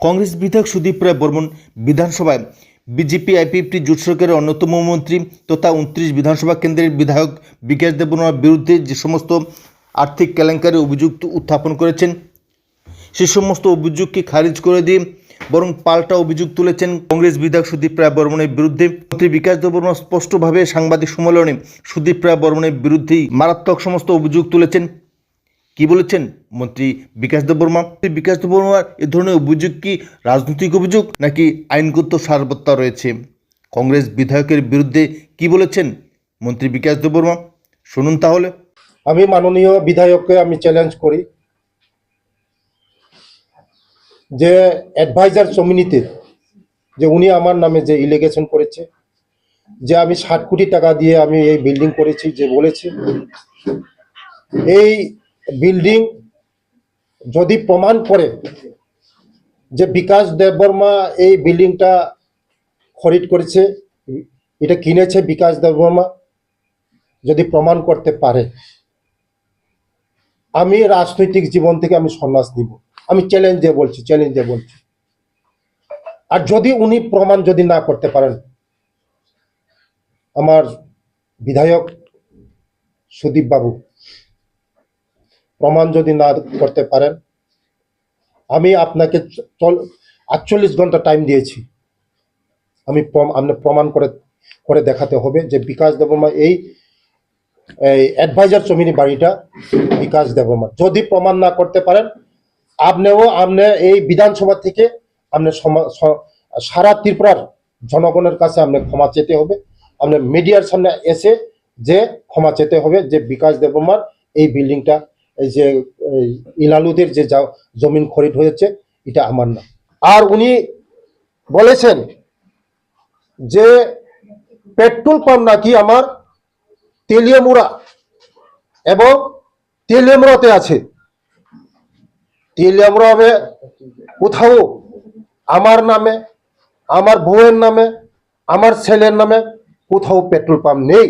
কংগ্রেস বিধায়ক সুদীপ রায় বর্মন বিধানসভায় BJP, IPFT জোট সরকারের অন্যতম মন্ত্রী তথা উনত্রিশ বিধানসভা কেন্দ্রের বিধায়ক বিকাশ দেববর্মার বিরুদ্ধে যে সমস্ত আর্থিক কেলেঙ্কারি অভিযোগ উত্থাপন করেছেন, সে সমস্ত অভিযোগকে খারিজ করে দিয়ে বরং পাল্টা অভিযোগ তুলেছেন কংগ্রেস বিধায়ক সুদীপ রায় বর্মনের বিরুদ্ধে। মন্ত্রী বিকাশ দেববর্মা স্পষ্টভাবে সাংবাদিক সম্মেলনে সুদীপ রায় বর্মনের বিরুদ্ধেই মারাত্মক সমস্ত অভিযোগ তুলেছেন। কি বলেছেন মন্ত্রী বিকাশ দেববর্মা? বিকাশ দেববর্মার এ ধরনের অভিযোগ কি রাজনৈতিক অভিযোগ নাকি আইনগত সারবত্তা রয়েছে? কংগ্রেস বিধায়কের বিরুদ্ধে কি বলেছেন মন্ত্রী বিকাশ দেববর্মা? শুনুন তাহলে। আমি মাননীয় বিধায়ককে আমি চ্যালেঞ্জ করি যে অ্যাডভাইজার সমিতিতে, যে উনি আমার নামে যে ইলিগেশন করেছে, যে আমি ষাট কোটি টাকা দিয়ে আমি এই বিল্ডিং করেছি, যে বলেছে, এই বিল্ডিং যদি প্রমাণ করে যে বিকাশ দেববর্মা এই বিল্ডিংটা খরিদ করেছে, এটা কিনেছে বিকাশ দেববর্মা যদি প্রমাণ করতে পারে, আমি রাজনৈতিক জীবন থেকে আমি সন্ন্যাস নিব। আমি চ্যালেঞ্জ দিয়ে বলছি চ্যালেঞ্জ দিয়ে বলছি। আর যদি উনি প্রমাণ যদি না করতে পারেন, আমার বিধায়ক সুদীপ বাবু প্রমাণ যদি না করতে পারেন, আমি আপনাকে চল, আটচল্লিশ ঘণ্টা টাইম দিয়েছি। আমি আপনি প্রমাণ করে করে দেখাতে হবে যে বিকাশ দেবর্মা এই অ্যাডভাইজার জমিনি বাড়িটা বিকাশ দেবর্মা যদি প্রমাণ না করতে পারেন, আপনিও, আপনি এই বিধানসভা থেকে আপনি সারা ত্রিপুরার জনগণের কাছে আপনি ক্ষমা চেতে হবে। আপনি মিডিয়ার সামনে এসে যে ক্ষমা চেতে হবে যে বিকাশ দেবর্মার এই বিল্ডিংটা এই যে ইলালুদের যে জমিন খরিদ হয়েছে, এটা আমার না। আর উনি বলেছেন যে, পেট্রোল পাম্প নাকি আমার তেলিয়ামুড়া এবং তেলিয়ামুড়াতে আছে। তেলিয়ামুড়াবে কোথাও আমার নামে, আমার বউয়ের নামে, আমার ছেলের নামে কোথাও পেট্রোল পাম্প নেই।